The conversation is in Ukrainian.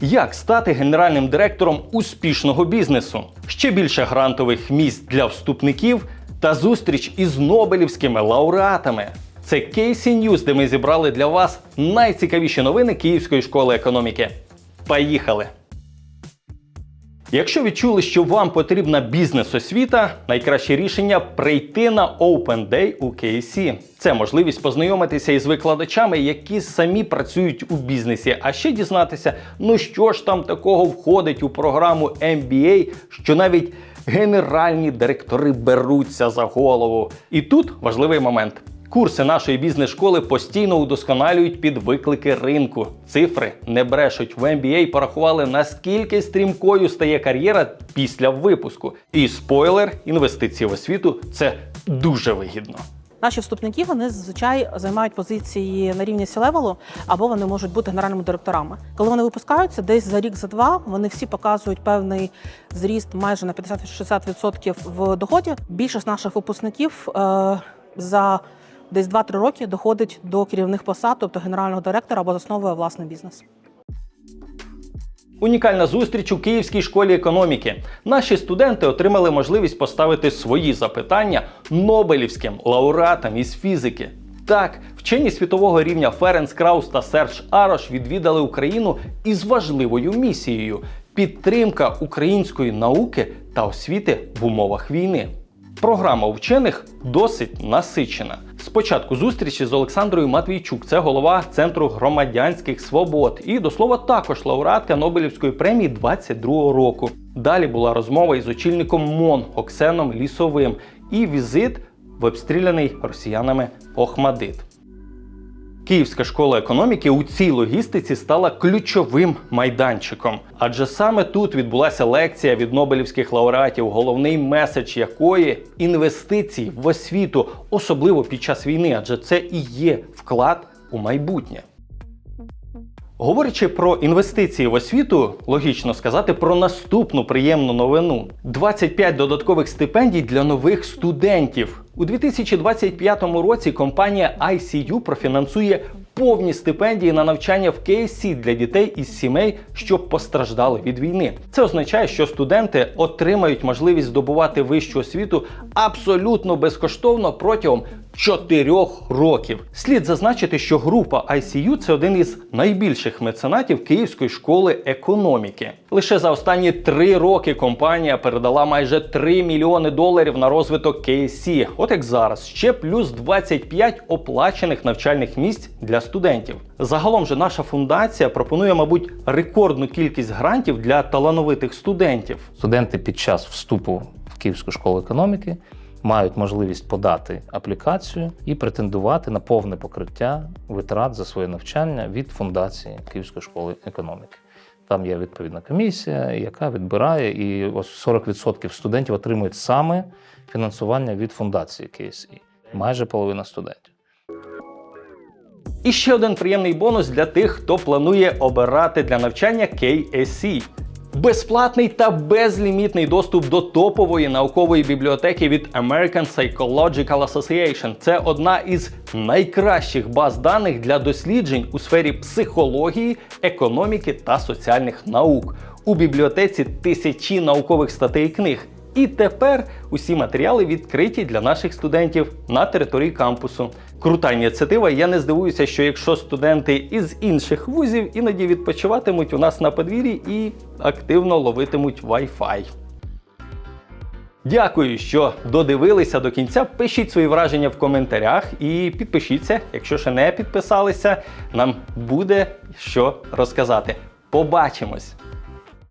Як стати генеральним директором успішного бізнесу? Ще більше грантових місць для вступників та зустріч із нобелівськими лауреатами. Це Casey News, де ми зібрали для вас найцікавіші новини Київської школи економіки. Поїхали! Якщо відчули, що вам потрібна бізнес-освіта, найкраще рішення прийти на Open Day у KC. Це можливість познайомитися із викладачами, які самі працюють у бізнесі, а ще дізнатися, ну що ж там такого входить у програму MBA, що навіть генеральні директори беруться за голову. І тут важливий момент. Курси нашої бізнес-школи постійно удосконалюють під виклики ринку. Цифри не брешуть. В MBA порахували, наскільки стрімкою стає кар'єра після випуску. І спойлер, інвестиції в освіту це дуже вигідно. Наші вступники вони зазвичай займають позиції на рівні сі-левелу, або вони можуть бути генеральними директорами. Коли вони випускаються, десь за рік, за два вони всі показують певний зріст майже на 50-60% в доході. Більшість наших випускників е, за десь 2-3 роки доходить до керівних посад, тобто генерального директора або засновує власний бізнес. Унікальна зустріч у Київській школі економіки. Наші студенти отримали можливість поставити свої запитання нобелівським лауреатам із фізики. Так, вчені світового рівня Ференс Краус та Серж Арош відвідали Україну із важливою місією підтримка української науки та освіти в умовах війни. Програма вчених досить насичена. Спочатку зустрічі з Олександрою Матвійчук, це голова Центру громадянських свобод, і до слова також лауреатка Нобелівської премії 22-го року. Далі була розмова із очільником МОН Оксеном Лісовим і візит в обстріляний росіянами Охмадит. Київська школа економіки у цій логістиці стала ключовим майданчиком, адже саме тут відбулася лекція від нобелівських лауреатів, головний меседж якої інвестиції в освіту, особливо під час війни, адже це і є вклад у майбутнє. Говорячи про інвестиції в освіту, логічно сказати про наступну приємну новину: 25 додаткових стипендій для нових студентів. У 2025 році компанія ICU профінансує повні стипендії на навчання в KSC для дітей із сімей, що постраждали від війни. Це означає, що студенти отримають можливість здобувати вищу освіту абсолютно безкоштовно протягом 4 років. Слід зазначити, що група ICU – це один із найбільших меценатів Київської школи економіки. Лише за останні три роки компанія передала майже 3 мільйони доларів на розвиток KSC. От як зараз, ще плюс 25 оплачених навчальних місць для студентів. Загалом же наша фундація пропонує, мабуть, рекордну кількість грантів для талановитих студентів. Студенти під час вступу в Київську школу економіки мають можливість подати аплікацію і претендувати на повне покриття витрат за своє навчання від фундації Київської школи економіки. Там є відповідна комісія, яка відбирає, і 40% студентів отримують саме фінансування від фундації КСІ. Майже половина студентів. І ще один приємний бонус для тих, хто планує обирати для навчання KSC. Безплатний та безлімітний доступ до топової наукової бібліотеки від American Psychological Association. Це одна із найкращих баз даних для досліджень у сфері психології, економіки та соціальних наук. У бібліотеці тисячі наукових статей і книг. І тепер усі матеріали відкриті для наших студентів на території кампусу. Крута ініціатива. Я не здивуюся, що якщо студенти із інших вузів іноді відпочиватимуть у нас на подвір'ї і активно ловитимуть Wi-Fi. Дякую, що додивилися до кінця. Пишіть свої враження в коментарях і підпишіться, якщо ще не підписалися. Нам буде що розказати. Побачимось!